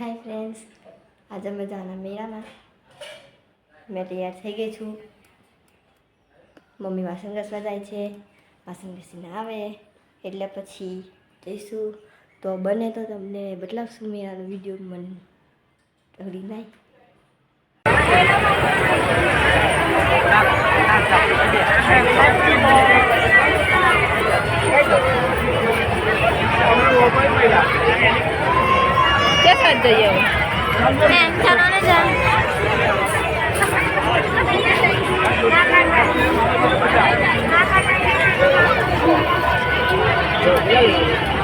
Hi friends આજે મજાના? મેળામાં મેં તૈયાર થઈ ગઈ છું. મમ્મી વાસણ ઘસવા જાય છે. વાસણ ઘસીને આવે. એટલે પછી જઈશું. તો બને તો તમને બદલાવશું મેળાનો વીડિયો મને করে দিয়ে হ্যাঁ ছাড়ানো যান Thank you.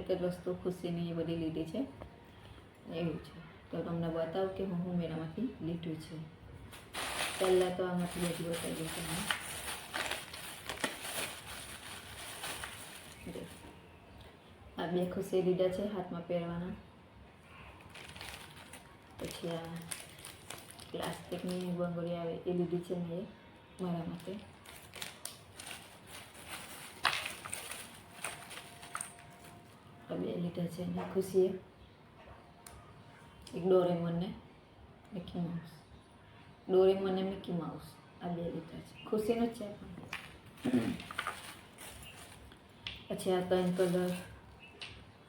ખાલી થોડી થોડીક જ વસ્તુ ખુશીની એ બધી લીધી છે. એવું છે. તો તમને બતાવું કે હું હું મેળામાંથી લીધું છે. પહેલાં તો આમાંથી બધી બતાવી તમને જો. આ બે ખુશી લીધા છે હાથમાં પહેરવાના. પછી આ પ્લાસ્ટિકની બંગડી આવે એ લીધી છે મેં મારા માટે. આ બે લીધા છે. અને ખુશીએ એક ડોરેમોનને મિકી માઉસ ડોરેમોન ને મિકી માઉસ આ બે લીધા છે. ખુશીનો જ છે પછી આ ત્રણ કલર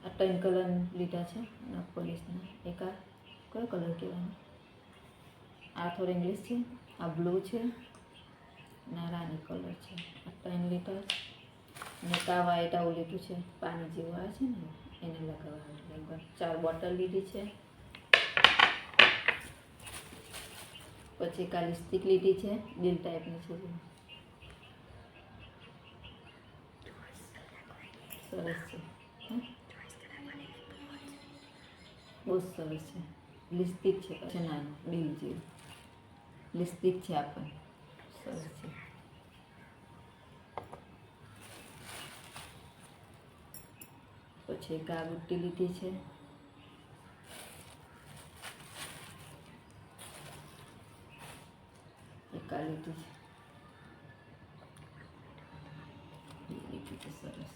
આ ત્રણ કલર લીધા છે. પોલીસના એક આ, કયો કલર કહેવાનો? આ થોડો ઇંગ્લિશ છે. આ બ્લુ છે. અને આ રાની કલર છે. આ ત્રણ લીધા અને તાવા વ્હાઈટ આવું લીધું છે, પાણી જેવું આવે છે ને, એને લગાવવાનું ચાર બોટલ લીધી છે. પછી કા સ્ટીક લીધી છે, દિલ ટાઈપની છે સરસ છે? બહુ સરસ છે. લિસ્ટિક છે, નાનું, દિલ જેવું. લિસ્ટિક છે આપણને. સરસ છે. પછી એક આ બુટ્ટી લીધી છે. એક લીધી છે. લીધી છે સરસ.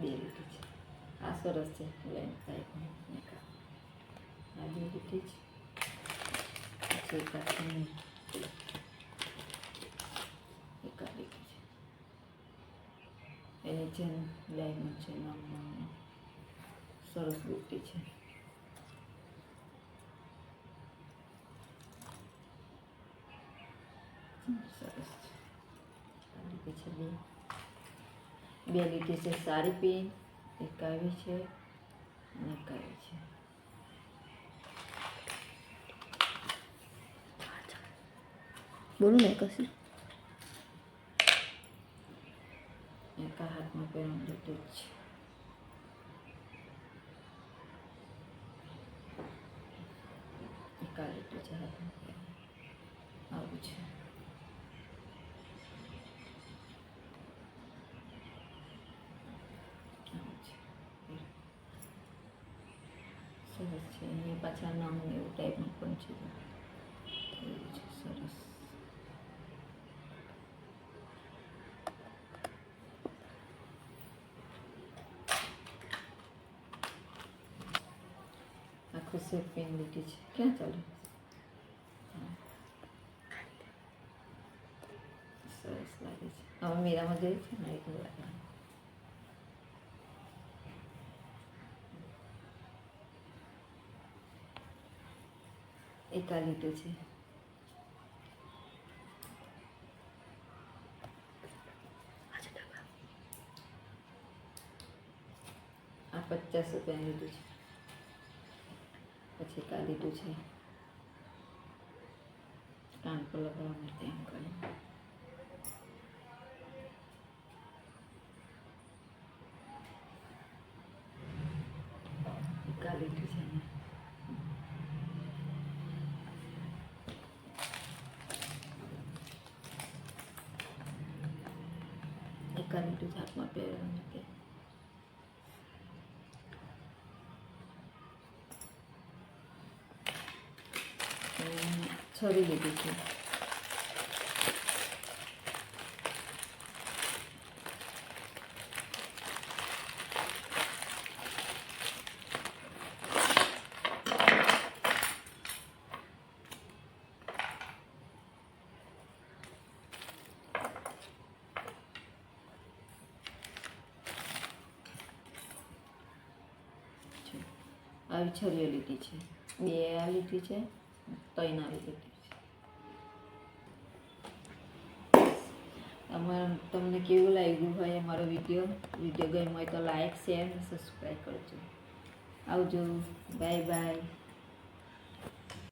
બે લીધી છે. આ સરસ છે. લેન્થ ટાઈપની એક આ. આ બે લીધી છે. એની જેમ લાઈન છે નામ સરસ બુટ્ટી છે સરસ છે બે બે લીટી છે સારી પેન એક આવી છે અને એક આવી છે બોલું ને કશું એકા હાથમાં પહેરવાનું લીટી જ છે એક લીટી છે હાથમાં આવું છે સરસ છે અહીંયા પાછા નામ એવું ટાઈપનું પણ છે એવું છે સરસ આખું સેટ પેન લીધી છે ક્યાં ચાલે સરસ લાગે છે હવે મીરામાં જઈ છે ને લાગે એક આ લીટું છે આ પચાસ રૂપિયા લીધું છે પછી દીધું છે. પર લગાવવા માટે એમ કરી કા લીધું છે ને એક લીધું છે હાથમાં પહેરવા માટે અને છરી લીધી છે. આવી છરીઓ લીધી છે. બે આ લીધી છે. ત્રણ આવી લીધી તમને કેવું લાગ્યું હોય અમારો વીડિયો? વીડિયો ગમ્યો હોય તો લાઈક શેર અને સબસ્ક્રાઈબ કરજો. આવજો. Bye bye